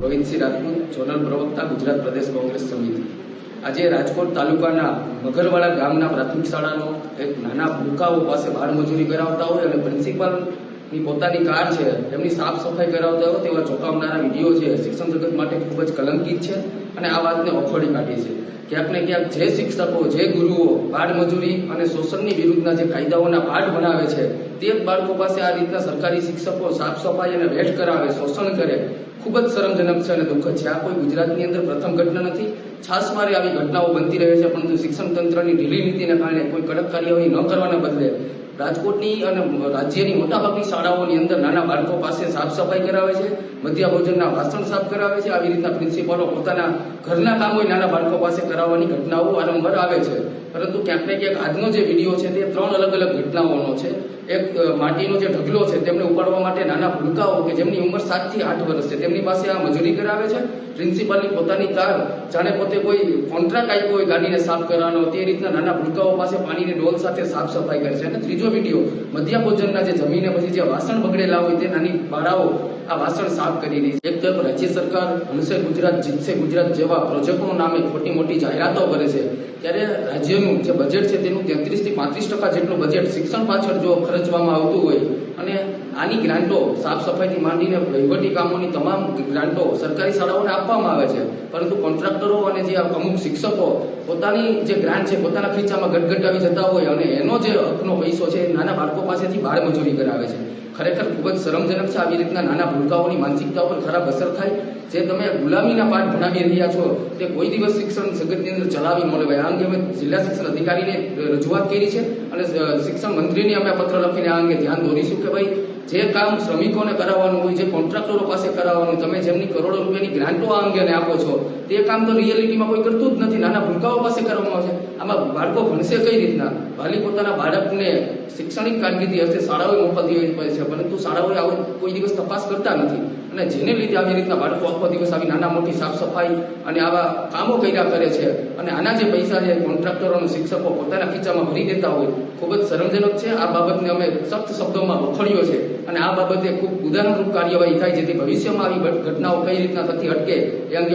Rohitsinh Rajput zonal પ્રવક્તા, ગુજરાત પ્રદેશ કોંગ્રેસ સમિતિ. આજે રાજકોટ તાલુકાના મગરવાડા ગામના પ્રાથમિક શાળાનો એક નાના ભૂકાઓ પાસે બાળ મજૂરી કરાવતા હોય અને પ્રિન્સિપાલની પોતાની કાર છે, એમની સાફ સફાઈ કરાવતા હોય તેવા ચોંકાવનારા વીડિયો છે. શિક્ષણ જગત માટે ખૂબ જ કલંકિત છે અને આ વાતને વખોડી કાઢી છે. ક્યાંક ને ક્યાંક જે શિક્ષકો, જે ગુરુઓ બાળ મજૂરી અને શોષણની વિરુદ્ધના જે કાયદાઓના પાઠ બનાવે છે, તે બાળકો પાસે આ રીતના સરકારી શિક્ષકો સાફ સફાઈ અને વેઠ કરાવે, શોષણ કરે, ખૂબ જ શરમજનક છે અને દુઃખદ છે. આ કોઈ ગુજરાતની અંદર પ્રથમ ઘટના નથી. છાસવારે આવી ઘટનાઓ બનતી રહે છે, પરંતુ શિક્ષણ તંત્રની ઢીલી નીતિને કારણે કોઈ કડક કાર્યવાહી ન કરવાના બદલે રાજકોટની અને રાજ્યની મોટાભાગની શાળાઓની અંદર નાના બાળકો પાસે સાફ સફાઈ કરાવે છે, મધ્ય ભોજનના વાસણ સાફ કરાવે છે, આવી રીતના પ્રિન્સિપાલો પોતાના ઘરના કામો નાના બાળકો પાસે કરાવવાની ઘટનાઓ વારંવાર આવે છે. પરંતુ ક્યાંક ને ક્યાંક આજનો જે વીડિયો છે તે ત્રણ અલગ અલગ ઘટનાઓનો છે. એક માટીનો જે ઢગલો છે તેમને ઉપાડવા માટે નાના ભૂલકાઓ કે જેમની ઉંમર સાતથી આઠ વર્ષ છે, તેમની પાસે આ મજૂરી કરાવે છે. પ્રિન્સિપાલની પોતાની કાર જાણે પોતે કોઈ કોન્ટ્રાક્ટ આપ્યો હોય ગાડીને સાફ કરવાનો, તે રીતના નાના ભૂલકાઓ પાસે પાણીની ડોલ સાથે સાફ સફાઈ કરે છે. અને ત્રીજો વીડિયો મધ્ય ભોજનના જે જમીને પછી જે વાસણ બગડેલા હોય તે નાની બાળાઓ આ વાસણ સાફ કરી રહી છે. એક તરફ રાજ્ય સરકાર હમશે ગુજરાત, જીતશે ગુજરાત જેવા પ્રોજેક્ટો નામે ખોટી મોટી જાહેરાતો કરે છે. ત્યારે રાજ્યનું જે બજેટ છે તેનું તેત્રીસથી પાંત્રીસ ટકા જેટલું બજેટ શિક્ષણ પાછળ જો ખર્ચવામાં આવતું હોય અને આની ગ્રાન્ટો સાફ સફાઈથી માંડીને વહીવટી કામોની તમામ ગ્રાન્ટો સરકારી શાળાઓને આપવામાં આવે છે. પરંતુ કોન્ટ્રાક્ટરો અને જે અમુક શિક્ષકો પોતાની જે ગ્રાન્ટ છે, પોતાના ખીચામાં ગટગટાવી જતા હોય અને એનો જે હકનો પૈસો છે નાના બાળકો પાસેથી બાળ મજૂરી કરાવે છે. ખરેખર ખૂબ જ શરમજનક છે આવી રીતના નાના ભૂલકાઓની માનસિકતા પર ખરાબ અસર થાય. જે તમે ગુલામીના પાઠ ભણાવી રહ્યા છો, તે કોઈ દિવસ શિક્ષણ જગતની અંદર ચલાવી લેવાય. આ અંગે અમે જિલ્લા શિક્ષણ અધિકારીને રજૂઆત કરી છે અને શિક્ષણ મંત્રીને અમે પત્ર લખીને આ અંગે ધ્યાન દોરીશું કે ભાઈ, જે કામ શ્રમિકોને કરાવવાનું હોય, જે કોન્ટ્રાક્ટરો પાસે કરાવવાનું, તમે જેમની કરોડો રૂપિયાની ગ્રાન્ટો આ અંગે આપો છો, તે કામ તો રિયાલિટીમાં કોઈ કરતું જ નથી. નાના ભૂલકાઓ પાસે કરવામાં આમાં બાળકો ભણશે કઈ રીતના? વાલી પોતાના બાળકને શૈક્ષણિક કારકિર્દી અર્થે શાળાઓએ મોકલતી હોય છે, પરંતુ શાળાઓએ આવો કોઈ દિવસ તપાસ કરતા નથી. અને જેને લીધે આવી રીતના બાળકો આખો દિવસ આવી નાના મોટી સાફ સફાઈ અને આવા કામો કર્યા કરે છે અને આના જે પૈસા છે કોન્ટ્રાક્ટરો અને શિક્ષકો પોતાના ખીચામાં ભરી દેતા હોય, ખૂબ જ શરમજનક છે. આ બાબતને અમે સખ્ત શબ્દોમાં વખોડ્યો છે અને આ બાબતે ખૂબ ઉદાહરણરૂપ કાર્યવાહી થાય જેથી ભવિષ્યમાં આવી ઘટનાઓ કઈ રીતના થતી અટકે એ અંગે